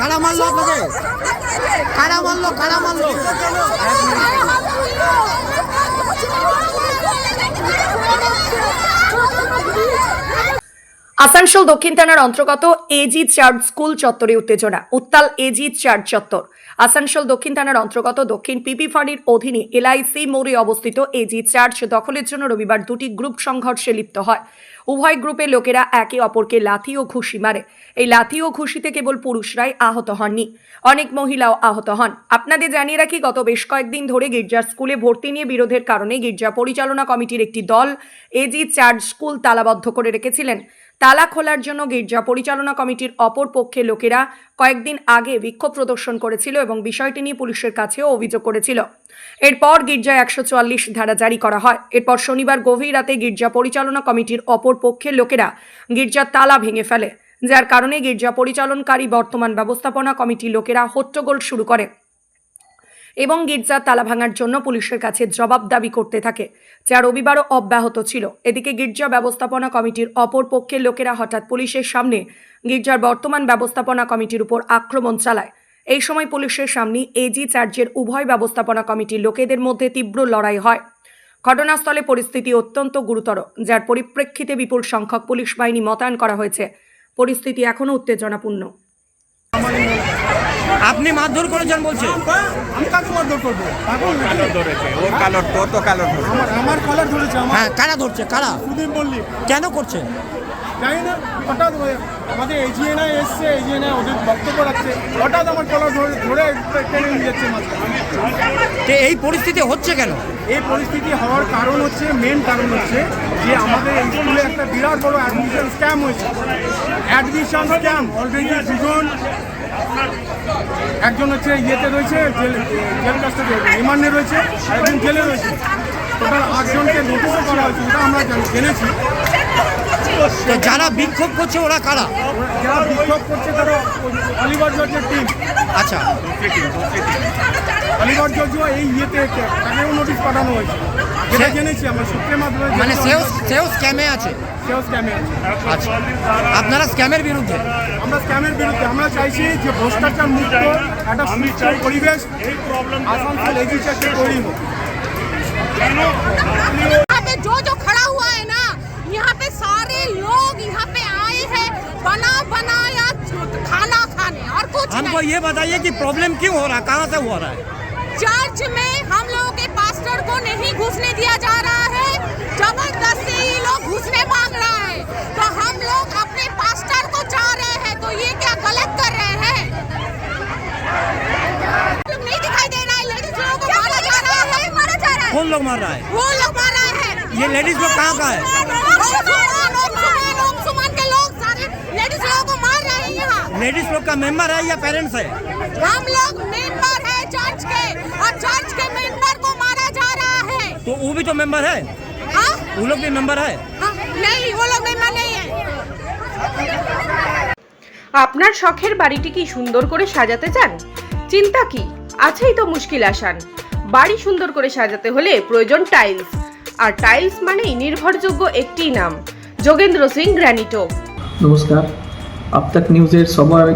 কারা মারলো আপনাকে? কারা মারলো? কারা মারলো? আসানসোল দক্ষিণ থানার অন্তর্গত এজি চার্চ স্কুল চত্বরে উত্তেজনা, উত্তাল এজি চার্চ চত্বর। আসানসোল দক্ষিণ থানার অন্তর্গত দক্ষিণ পিপি ফাঁড়ির অধীনে এলআইসি মোড়ে অবস্থিত এজি চার্চ দখলের জন্য রবিবার দুটি গ্রুপ সংঘর্ষে লিপ্ত হয়। উভয় গ্রুপের লোকেরা একে অপরকে লাথি ও ঘুষি মারে। এই লাথি ও ঘুষিতে কেবল পুরুষরাই আহত হননি, অনেক মহিলাও আহত হন। আপনাদের জানিয়ে রাখি, গত বেশ কয়েকদিন ধরে গির্জার স্কুলে ভর্তি নিয়ে বিরোধের কারণে গির্জা পরিচালনা কমিটির একটি দল এজি চার্চ স্কুল তালাবদ্ধ করে রেখেছিলেন। তালা খোলার জন্য গির্জা পরিচালনা কমিটির অপর পক্ষে লোকেরা কয়েকদিন আগে বিক্ষোভ প্রদর্শন করেছিল এবং বিষয়টি নিয়ে পুলিশের কাছেও অভিযোগ করেছিল। এরপর গির্জায় একশো চুয়াল্লিশ ধারা জারি করা হয়। এরপর শনিবার গভীর রাতে গির্জা পরিচালনা কমিটির অপর পক্ষের লোকেরা গির্জার তালা ভেঙে ফেলে। যার কারণে গির্জা পরিচালনকারী বর্তমান ব্যবস্থাপনা কমিটির লোকেরা হট্টগোল শুরু করে। এবং গির্জার তালা ভাঙার জন্য পুলিশের কাছে জবাব দাবি করতে থাকে, যা রবিবারও অব্যাহত ছিল। এদিকে গির্জা ব্যবস্থাপনা কমিটির অপর পক্ষের লোকেরা হঠাৎ পুলিশের সামনে গির্জার বর্তমান ব্যবস্থাপনা কমিটির উপর আক্রমণ চালায়। এই সময় পুলিশের সামনে এজি চার্চের উভয় ব্যবস্থাপনা কমিটির লোকেদের মধ্যে তীব্র লড়াই হয়। ঘটনাস্থলে পরিস্থিতি অত্যন্ত গুরুতর, যার পরিপ্রেক্ষিতে বিপুল সংখ্যক পুলিশ বাহিনী মোতায়েন করা হয়েছে। পরিস্থিতি এখনও উত্তেজনাপূর্ণ। আপনি মারধর করেছেন বলছেন আমি কাকে মারধর করব? নাকি? ধরেছে ওর কালোর তোর তো কালোর ধরেছে। আমার আমার কলার ধরেছে আমার হ্যাঁ কারা ধরছে কারা? সুদীপ মল্লিক। কেন করছে? জানি না হঠাৎ আমাদের এজিএনআই এসছে এজিএনআই ওদের বক্তব্য রাখছে হঠাৎ আমার কলার ধরে ধরে টেনে নিয়ে যাচ্ছে মাঝখানে। এই পরিস্থিতি হচ্ছে কেন? এই পরিস্থিতি হওয়ার কারণ হচ্ছে মেন কারণ হচ্ছে যে আমাদের এই স্কুলে একটা বিরাট বড় অ্যাডমিশন স্ক্যাম হয়েছে। অ্যাডমিশন স্ক্যাম অলরেডি দুজন একজন হচ্ছে ইয়েতে রয়েছে জেল জেল কাস্টডি রিমান্ডে রয়েছে আর একজন জেলে রয়েছে। টোটাল আটজনকে নোটিশও করা হয়েছে এটা আমরা জানি- জেনেছি। যারা বিক্ষোভ করছে ওরা কারা? যারা বিক্ষোভ করছে তারা ওই অলিভার জর্জের টিম আচ্ছা। অলিভার জর্জও এই ইয়েতে তাকেও নোটিশ পাঠানো হয়েছে। যেটা সে- জেনেছি আমরা সূত্রের মাধ্যমে মানে জেনেছি সেও আমরা- সেও স্ক্যামে আছে সেও স্ক্যামে আছে আচ্ছা আপনারা স্ক্যামের বিরুদ্ধে আমরা স্ক্যামের বিরুদ্ধে আমরা চাইছি যে ভ্রষ্টাচার মুক্ত একটা সুস্থ পরিবেশ আসানসোল এগ্রিকালচার তৈরি হোক यहाँ पे जो जो खड़ा हुआ है ना यहाँ पे सारे लोग यहाँ पे आए हैं बना बनाया खाना खाने और कुछ हमको नहीं ये बताइए कि प्रॉब्लम क्यों हो रहा है कहाँ से हो रहा है चर्च में नहीं घुसने दिया जा रहा है। ज़बरदस्ती ये लोग घुसने मांग रहा है। तो हम लोग अपने पास्टर को चाह रहे हैं तो ये क्या गलत कर रहे हैं? नहीं दिखाई दे रहा है लेडीज़ लोगों को मारा जा रहा है। मारा जा रहा है कौन लोग मार रहा है? वो लोग मार रहे हैं। ये लेडीज़ लोग कहाँ का है? ओम सुमन, ओम सुमन के लोग सारे लेडीज़ लोगों को हैं मेंबर है या पेरेंट्स है? हम लोग मेंबर है चर्च के और चर्च के है तो वो भी तो मेंबर है हाँ? वो लोग भी मेंबर है हाँ, नहीं वो लोग मेंबर नहीं है আপনার শখের বাড়িটি কি সুন্দর করে সাজাতে চান চিন্তা কি আছেই তো মুশকিল আসান বাড়ি সুন্দর করে সাজাতে হলে প্রয়োজন টাইলস আর টাইলস মানেই নির্ভরযোগ্য একটি নাম যোগেন্দ্র সিং গ্র্যানিটো নমস্কার আপতাক নিউজের সবার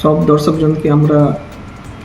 সব দর্শকজনকে আমরা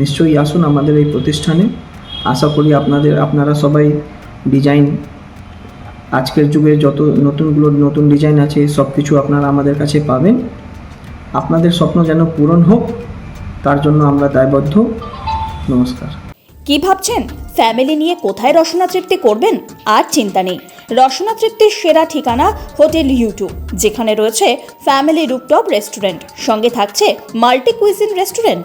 নিশ্চয়ই আসুন আমাদের এই প্রতিষ্ঠানে। আশা করি আপনাদের, আপনারা সবাই ডিজাইন আজকের যুগে যত নতুনগুলো, নতুন ডিজাইন আছে সব কিছু আপনারা আমাদের কাছে পাবেন। আপনাদের স্বপ্ন যেন পূরণ হোক, তার জন্য আমরা দায়বদ্ধ। নমস্কার। কি ভাবছেন? ফ্যামিলি নিয়ে কোথায় রসনা তৃপ্তি করবেন? আর চিন্তা নেই। রসনা তৃপ্তির সেরা ঠিকানা হোটেল ইউটিউব, যেখানে রয়েছে ফ্যামিলি রুপটপ রেস্টুরেন্ট সঙ্গে থাকছে multi cuisine restaurant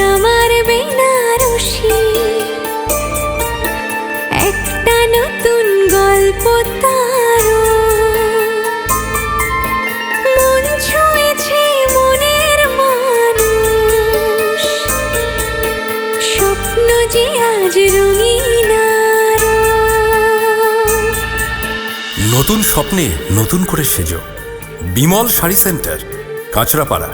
আমার বেনারসি। একটা নতুন গল্প তার। মন মনের স্বপ্ন নতুন স্বপ্নে নতুন করে সেজ। বিমল শাড়ি সেন্টার, কাঁচরাপাড়া।